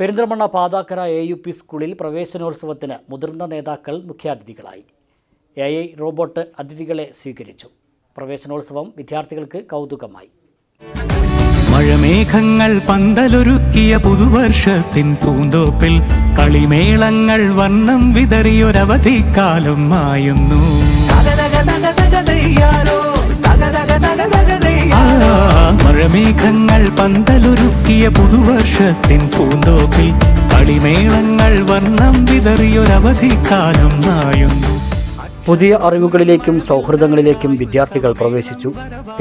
Perinthalmanna Pathakkara A U P സ്കൂളിൽ പ്രവേശനോത്സവത്തിന് മുതിർന്ന നേതാക്കൾ മുഖ്യാതിഥികളായി. എ ഐ റോബോട്ട് അതിഥികളെ സ്വീകരിച്ചു. പ്രവേശനോത്സവം വിദ്യാർത്ഥികൾക്ക് കൗതുകമായി. മഴമേഘങ്ങൾ പന്തലൊരുക്കിയ പുതുവർഷത്തിൻ പൂന്തോപ്പിൽ കളിമേളങ്ങൾ വർണം വിതറിയൊരവധിക്കാലം മായുന്നു. മഴമേഘങ്ങൾ പന്തലൊരുക്കിയ പുതുവർഷത്തിൻ പൂന്തോപ്പിൽ കളിമേളങ്ങൾ വർണം വിതറിയൊരവധിക്കാലം മായുന്നു പുതിയ അറിവുകളിലേക്കും സൗഹൃദങ്ങളിലേക്കും വിദ്യാർത്ഥികൾ പ്രവേശിച്ചു.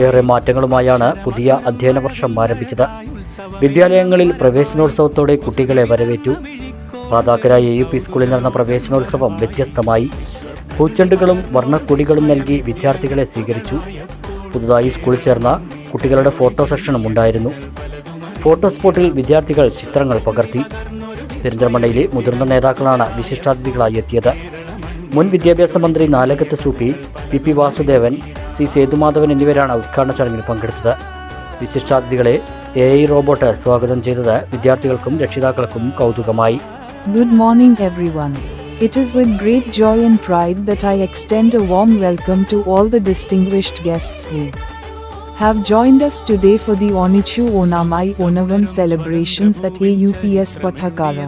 ഏറെ മാറ്റങ്ങളുമായാണ് പുതിയ അധ്യയന വർഷം ആരംഭിച്ചത്. വിദ്യാലയങ്ങളിൽ പ്രവേശനോത്സവത്തോടെ കുട്ടികളെ വരവേറ്റു. പാതാക്കര എ യു പി സ്കൂളിൽ നടന്ന പ്രവേശനോത്സവം വ്യത്യസ്തമായി. പൂച്ചെണ്ടുകളും വർണക്കൊടികളും നൽകി വിദ്യാർത്ഥികളെ സ്വീകരിച്ചു. പുതുതായി സ്കൂളിൽ ചേർന്ന കുട്ടികളുടെ ഫോട്ടോ സെഷനും ഉണ്ടായിരുന്നു. ഫോട്ടോ സ്പോട്ടിൽ വിദ്യാർത്ഥികൾ ചിത്രങ്ങൾ പകർത്തി. പെരിന്തൽമണ്ണയിലെ മുതിർന്ന നേതാക്കളാണ് വിശിഷ്ടാതിഥികളായി എത്തിയത്. മുൻ വിദ്യാഭ്യാസ മന്ത്രി Nalakath Soopy P P Vasudevan C Sethumadhavan എന്നിവരാണ് ഉദ്ഘാടന ചടങ്ങിൽ പങ്കെടുത്തത്. വിശിഷ്ടാതിഥികളെ എ ഐ റോബോട്ട് സ്വാഗതം ചെയ്തത് വിദ്യാർത്ഥികൾക്കും രക്ഷിതാക്കൾക്കും കൗതുകമായി. Good morning everyone it is with great joy and pride that I extend a warm welcome to all the distinguished guests who have joined us today for the Onichu Onamai Onavam celebrations at AUPS Pathakara.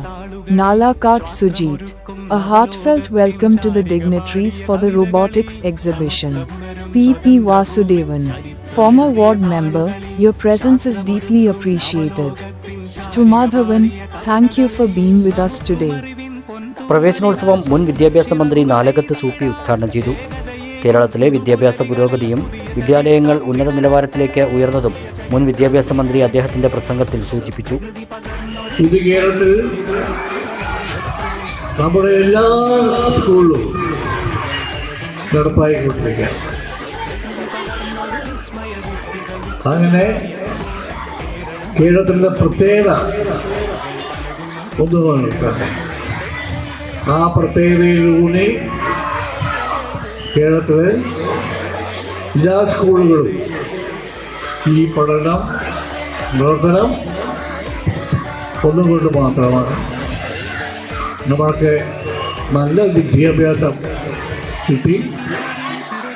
Nalakat Sujit. A heartfelt welcome to the dignitaries for the robotics exhibition. P.P. Vasudevan. Former ward member, your presence is deeply appreciated. Stumadhavan, thank you for being with us today. പ്രവേശനോത്സവം മുൻ വിദ്യാഭ്യാസ മന്ത്രി നാലകത്ത് സൂപ്പി ഉദ്ഘാടനം ചെയ്തു കേരളത്തിലെ വിദ്യാഭ്യാസ പുരോഗതിയും വിദ്യാലയങ്ങൾ ഉന്നത നിലവാരത്തിലേക്ക് ഉയർന്നതും മുൻ വിദ്യാഭ്യാസ മന്ത്രി അദ്ദേഹത്തിന്റെ പ്രസംഗത്തിൽ സൂചിപ്പിച്ചു. നമ്മുടെ എല്ലാ സ്കൂളിലും അങ്ങനെ കേരളത്തിന്റെ പ്രത്യേകത ഒന്നുമാണ് ആ പ്രത്യേകതയിലൂടെ കേരളത്തിലെ എല്ലാ സ്കൂളുകളും ഈ പഠനം പ്രവർത്തനം ഒന്നുകൊണ്ട് മാത്രമാണ്. നമ്മൾക്ക് നല്ല വിദ്യാഭ്യാസം കിട്ടി.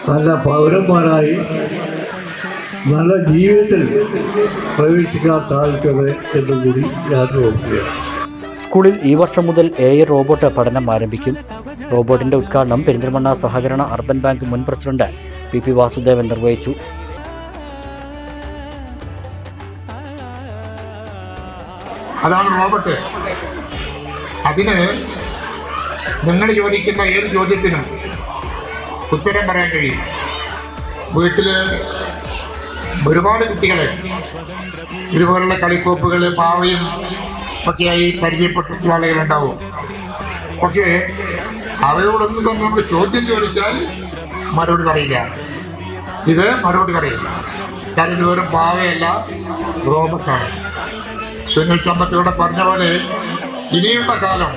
നല്ല പൗരന്മാരായി നല്ല ജീവിതത്തിൽ പ്രവേശിക്കാൻ സാധിച്ചത് എന്നുകൂടി ഞാൻ നോക്കുകയാണ് സ്കൂളിൽ ഈ വർഷം മുതൽ എ ഐ റോബോട്ട് പഠനം ആരംഭിക്കും. റോബോട്ടിന്റെ ഉദ്ഘാടനം പെരിന്തൽമണ്ണ സഹകരണ അർബൻ ബാങ്ക് മുൻ പ്രസിഡന്റ് പി പി വാസുദേവൻ നിർവഹിച്ചു. അതാണ് റോബോട്ട്. അതിന് നിങ്ങൾ ചോദിക്കുന്ന ഏത് ചോദ്യത്തിനും ഉത്തരം പറയാൻ കഴിയും. വീട്ടിൽ ഒരുപാട് കുട്ടികളെ ഇതുപോലുള്ള കളിക്കോപ്പുകൾ പാവയും ഒക്കെയായി പരിചയപ്പെട്ടിട്ടുള്ള ആളുകളുണ്ടാവും. പക്ഷേ അവയോടൊന്നും തന്നെ നമ്മൾ ചോദ്യം ചോദിച്ചാൽ മറുപടി പറയില്ല. ഇത് മറുപടി പറയില്ല. കാരണം ഇത് വെറും പാവയല്ല റോബോട്ടാണ് സുനിൽ ചമ്പത്തിലൂടെ പറഞ്ഞ പോലെ ഇനിയുള്ള കാലം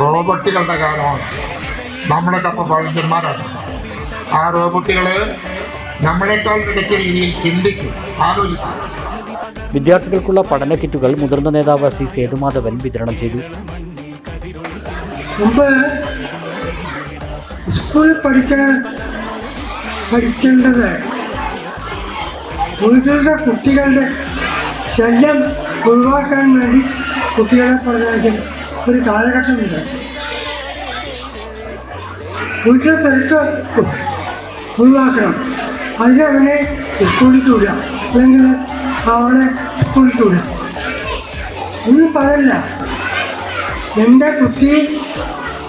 റോബോട്ടുകളുടെ കാലമാണ്. നമ്മുടെ കപ്പ പഴഞ്ചന്മാരാണ്. ആ റോബോട്ടുകൾ നമ്മളെക്കാൾ മികച്ച രീതിയിൽ ചിന്തിക്കും ആലോചിക്കും. വിദ്യാർത്ഥികൾക്കുള്ള പഠന കിറ്റുകൾ മുതിർന്ന നേതാവ് സി സേതുമാധവൻ വിതരണം ചെയ്തു. മുമ്പ് സ്കൂളിൽ പഠിക്കാൻ പഠിക്കേണ്ടത് വീട്ടിലെ കുട്ടികളുടെ ശല്യം ഒഴിവാക്കാൻ വേണ്ടി കുട്ടികളെ പറഞ്ഞയക്കും ഒരു കാലഘട്ടമുണ്ട്. വീട്ടിലെ തിരക്ക് ഒഴിവാക്കണം. അതിൽ അവനെ കൂടുക അല്ലെങ്കിൽ അവളെ സ്കൂളിൽ കൂടുക ഒന്നും പറയില്ല. എന്റെ കുട്ടി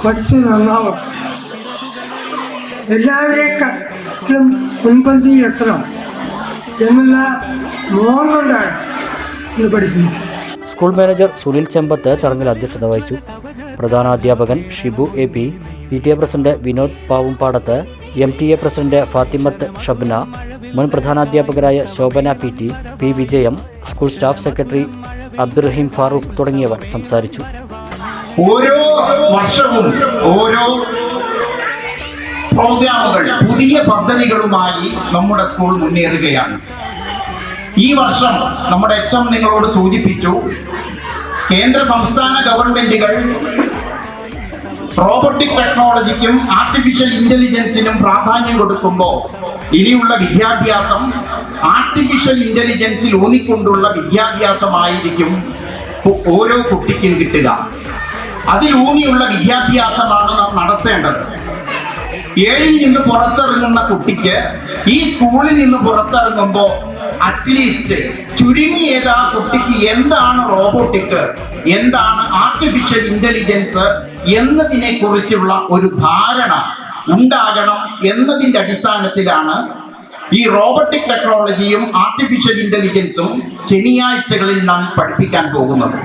പഠിച്ച് നന്നാവും എല്ലാവരെക്കാളും മുൻപന്തി എത്തണം എന്നുള്ള മോഹം ഇന്ന് ഇത് പഠിക്കുന്നത്. സ്കൂൾ മാനേജർ സുനിൽ ചെമ്പത്ത് ചടങ്ങിൽ അധ്യക്ഷത വഹിച്ചു. പ്രധാനാധ്യാപകൻ Shibu A P P T A president Vinod Pavumpadath M T A president Fathimath Shabna മുൻ പ്രധാനാധ്യാപകരായ Shobhana P T P Vijayam school staff secretary Abdurahim Farooq തുടങ്ങിയവർ സംസാരിച്ചു. ഓരോ വർഷവും ഓരോ പ്രോഗ്രാമുകൾ പുതിയ പദ്ധതികളുമായി നമ്മുടെ സ്കൂൾ മുന്നേറുകയാണ്. ഈ വർഷം നമ്മുടെ എച്ച് എം നിങ്ങളോട് സൂചിപ്പിച്ചു കേന്ദ്ര സംസ്ഥാന ഗവൺമെന്റുകൾ റോബോട്ടിക് ടെക്നോളജിക്കും ആർട്ടിഫിഷ്യൽ ഇന്റലിജൻസിനും പ്രാധാന്യം കൊടുക്കുമ്പോൾ ഇനിയുള്ള വിദ്യാഭ്യാസം ആർട്ടിഫിഷ്യൽ ഇന്റലിജൻസിൽ ഊന്നിക്കൊണ്ടുള്ള വിദ്യാഭ്യാസമായിരിക്കും ഓരോ കുട്ടിക്കും കിട്ടുക. അതിലൂന്നിയുള്ള വിദ്യാഭ്യാസമാണ് നാം നടത്തേണ്ടത്. ഏഴിൽ നിന്ന് പുറത്തിറങ്ങുന്ന കുട്ടിക്ക് ഈ സ്കൂളിൽ നിന്ന് പുറത്തിറങ്ങുമ്പോൾ അറ്റ്ലീസ്റ്റ് ചുരുങ്ങിയത് ആ കുട്ടിക്ക് എന്താണ് റോബോട്ടിക് എന്താണ് ആർട്ടിഫിഷ്യൽ ഇന്റലിജൻസ് എന്നതിനെ കുറിച്ചുള്ള ഒരു ധാരണ ഉണ്ടാകണം എന്നതിന്റെ അടിസ്ഥാനത്തിലാണ് ഈ റോബോട്ടിക് ടെക്നോളജിയും ആർട്ടിഫിഷ്യൽ ഇന്റലിജൻസും ശനിയാഴ്ചകളിൽ നാം പഠിപ്പിക്കാൻ പോകുന്നത്.